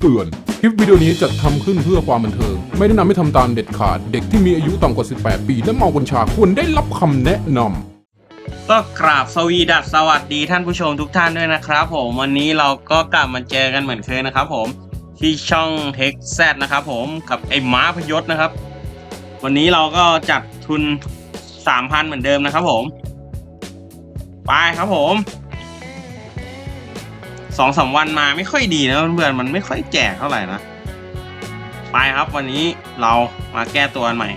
เตือน คลิปวิดีโอนี้จัดทำขึ้นเพื่อความบันเทิง ไม่แนะนำให้ทำตามเด็ดขาด เด็กที่มีอายุต่ำกว่า 18 ปี และเมากัญชาควรได้รับคำแนะนำก็กราบสวีดัสสวัสดีท่านผู้ชมทุกท่านด้วยนะครับผมวันนี้เราก็กลับมาเจอกันเหมือนเคยนะครับผมที่ช่อง t e คแซนะครับผมกับไอ้ม้าพยศนะครับ วันนี้เราก็จัดทุน3,000เหมือนเดิมนะครับผม ไปครับผม สองสามวันมาไม่ค่อยดีนะเพื่อนๆมันไม่ค่อยแจกเท่าไหร่นะ ไปครับวันนี้เรามาแก้ตัวกันใหม่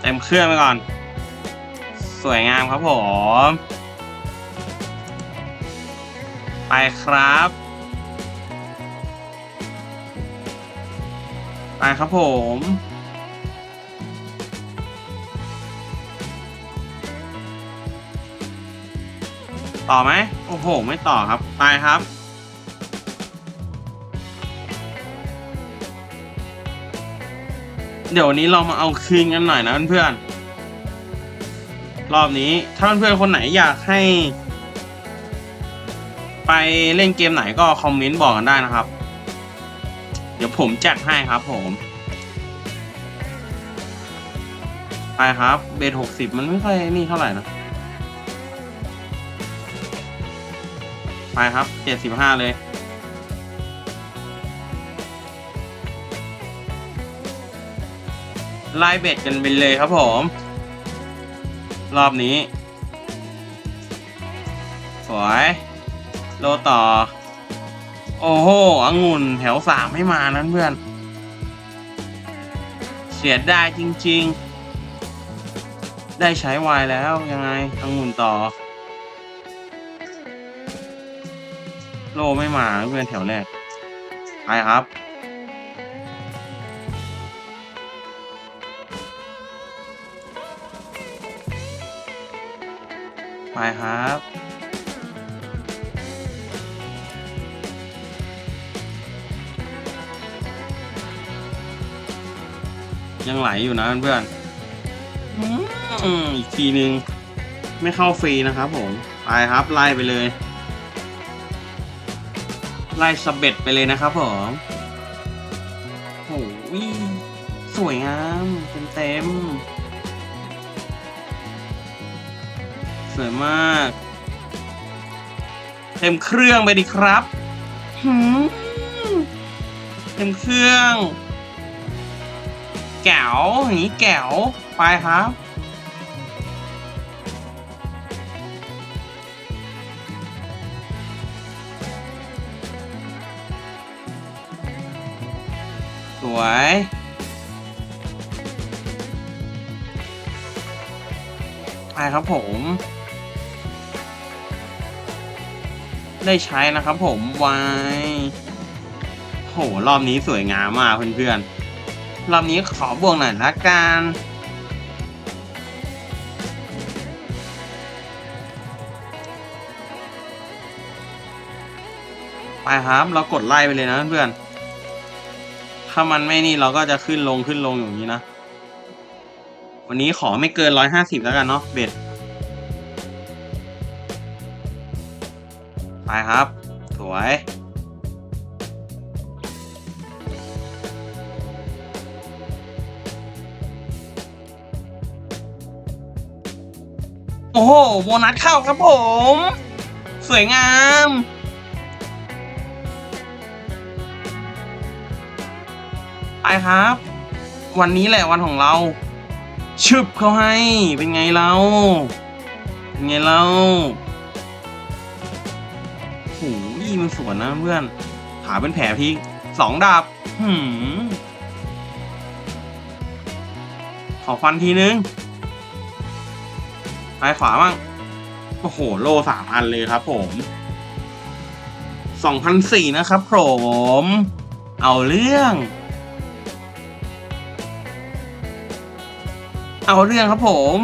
เต็มเครื่องไปก่อน สวยงามครับผม ไปครับ ไปครับผม ต่อไหมโอ้โห ไม่ต่อครับไปครับ เดี๋ยววันนี้เรามาเอาคืนกันหน่อยนะเพื่อนๆรอบนี้ถ้าเพื่อนๆคนไหนอยากให้ ไปเล่นเกมไหนก็คอมเมนต์บอกกันได้นะครับ เดี๋ยวผมจัดให้ครับผมไปครับ เบสหกสิบมันไม่ค่อยนี่เท่าไหร่นะ ไปครับเจ็ดสิบห้าเลย ไล่เบ็ดกันไปเลยครับผม รอบนี้ สวย โลต่อ โอ้โหองุ่นแถวสามให้มานั้นเพื่อน เสียดายจริง ๆ ได้ใช้วายแล้วยังไงองุ่นต่อ โลไม่มาเพื่อนแถวแรกไปครับ ไปครับยังไหลอยู่นะเพื่อนๆอืมอีกทีนึง ไม่เข้าฟรีนะครับผม ไปครับ ไล่ไปเลย ไล่สเบ็ดไปเลยนะครับผมโอ้ยสวยงามเต็มเต็มสวยมาก เต็มเครื่องไปดิครับหืมเต็มเครื่อง แก๋วอย่างนี้แก๋วไปครับ วย ไปครับผม ได้ใช้นะครับผมวายโห รอบนี้สวยงามมากเพื่อนๆ รอบนี้ขอบวกหน่อยละกันไปครับ เรากดไล่ไปเลยนะเพื่อน ถ้ามันไม่นี่เราก็จะขึ้นลงขึ้นลงอย่างนี้นะ วันนี้ขอไม่เกินร้อยห้าสิบแล้วกันเนาะเบ็ดไปครับ สวย โอ้โห โบนัสเข้าครับผม สวยงาม ไปครับ วันนี้แหละวันของเรา ชึบเขาให้ เป็นไงเรา เป็นไงเราโหยมันสวนนะเพื่อน ขาเป็นแผลพี่สองดาบหืมขอฟันทีนึงซ้ายขวาบ้างโอ้โห โลสามอันเลยครับผมสองพันสี่นะครับผม เอาเรื่อง เอาเรื่องครับผม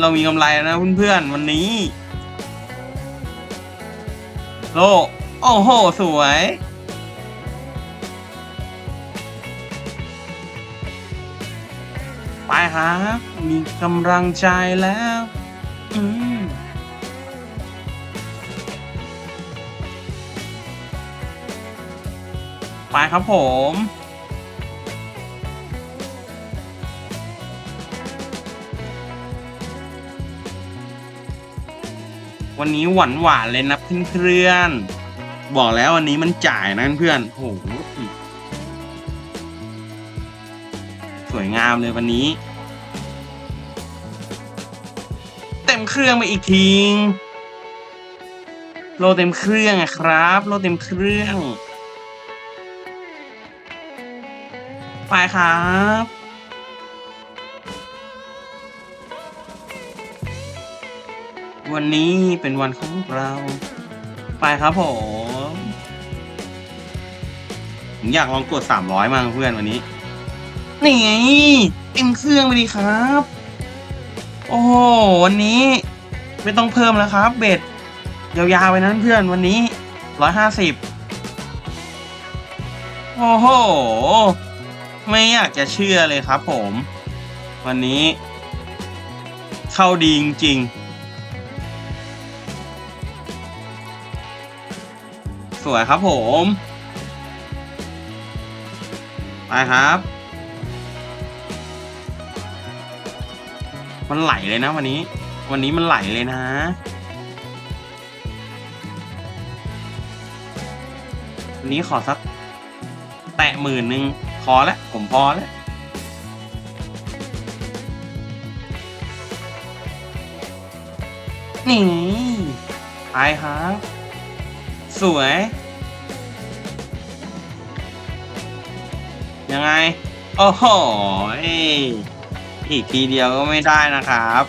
เรามีกำไรนะเพื่อนๆวันนี้ โลโอ้โห สวย ไปครับมีกำลังใจแล้วไปครับผม วันนี้หวานหวานๆเลยนะเพื่อนๆบอกแล้ววันนี้มันจ่ายนะเพื่อนโหสวยงามเลยวันนี้ เต็มเครื่องไปอีกทีงโลเต็มเครื่องอะครับ โลเต็มเครื่อง ไปครับ วันนี้เป็นวันของเรา ไปครับผม ผมอยากลองกดสามร้อยมั่งเพื่อนวันนี้ นี่ไงเต็มเครื่องไปดีครับ โอ้โหวันนี้ ไม่ต้องเพิ่มแล้วครับ เบ็ดยาวๆไปนั้นเพื่อนวันนี้ร้อยห้าสิบโอ้โห ไม่อยากจะเชื่อเลยครับผม วันนี้ เข้าดีจริงๆ สวยครับผม ไปครับ มันไหลเลยนะวันนี้ วันนี้มันไหลเลยนะ วันนี้ขอสัก แตะหมื่นหนึ่งพอแล้วผมพอแล้วนี่ไปครับ สวย ยังไง โอ้โห อีกทีเดียวก็ไม่ได้นะครับ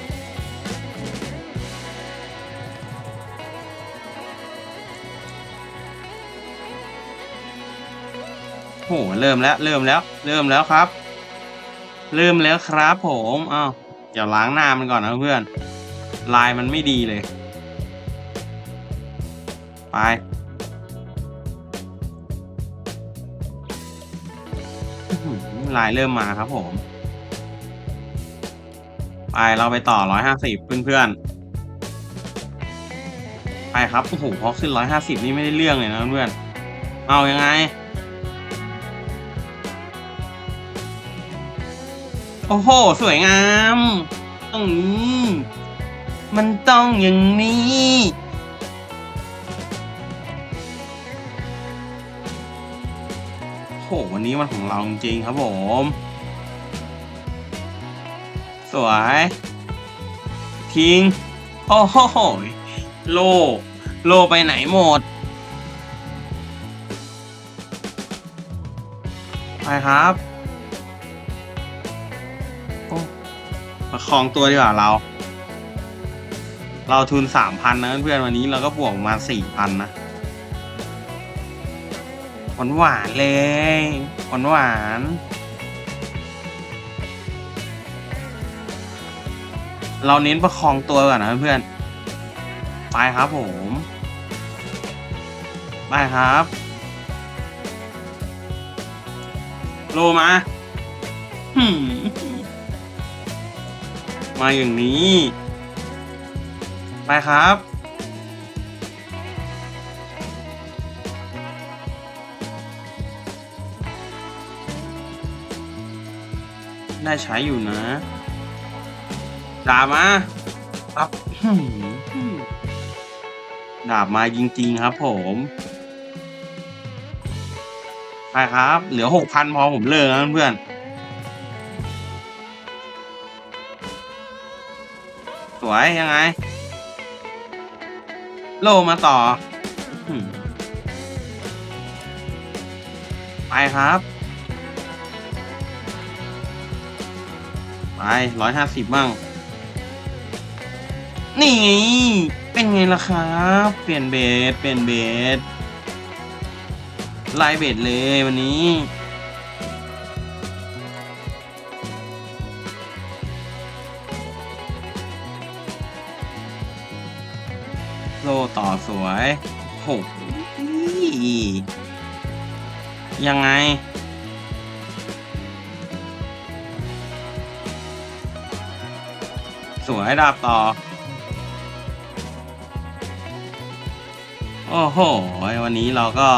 โห เริ่มแล้ว เริ่มแล้ว เริ่มแล้วครับ เริ่มแล้วครับผมอ้าวเดี๋ยวล้างหน้ามันก่อนนะเพื่อน ลายมันไม่ดีเลย ไป ลายเริ่มมาครับผม ไปเราไปต่อร้อยห้าสิบเพื่อนๆ ไปครับ โอ้โหพอขึ้นร้อยห้าสิบนี่ไม่ได้เรื่องเลยนะเพื่อน เอายังไง โอ้โห สวยงามตรงมันต้องอย่างนี้ วันนี้มันของเราจริงครับผม สวย ทิ้ง โอ้โหโล โลไปไหนหมด ไปครับโอ้ประคองตัวดีกว่าเรา เราทุนสามพันนะเพื่อนวันนี้เราก็บวกมาสี่พันนะ หวานหวานๆเลยหวานหวานๆเราเน้นประคองตัวก่อนนะเพื่อนไปครับผมไปครับ โลมาหืมมาอย่างนี้ ไปครับ ได้ใช้อยู่นะดาบมาปั๊บดาบมาจริงๆครับผมไปครับ เหลือหกพันพอผมเลิกนะเพื่อนสวยยังไง โลมาต่อ ไปครับ ร้อยห้าสิบบ้าง นี่เป็นไงล่ะครับ เปลี่ยนเบสเปลี่ยนเบสลายเบสเลยวันนี้โลต่อสวยโหยังไง สวยดาบต่อ โอ้โห วันนี้เราก็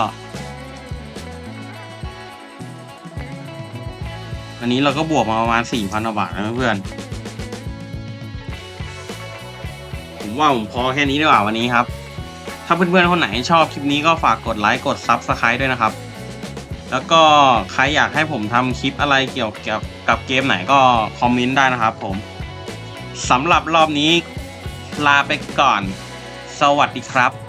อันนี้เราก็บวกมาประมาณสี่พันบาทนะเพื่อนผมว่าผมพอแค่นี้ดีกว่าวันนี้ครับ ถ้าเพื่อนๆคนไหนชอบคลิปนี้ก็ฝากกดไลค์กด Subscribe ด้วยนะครับ แล้วก็ใครอยากให้ผมทำคลิปอะไรเกี่ยวกับกับเกมไหนก็คอมเมนต์ได้นะครับผม สำหรับรอบนี้ลาไปก่อน สวัสดีครับ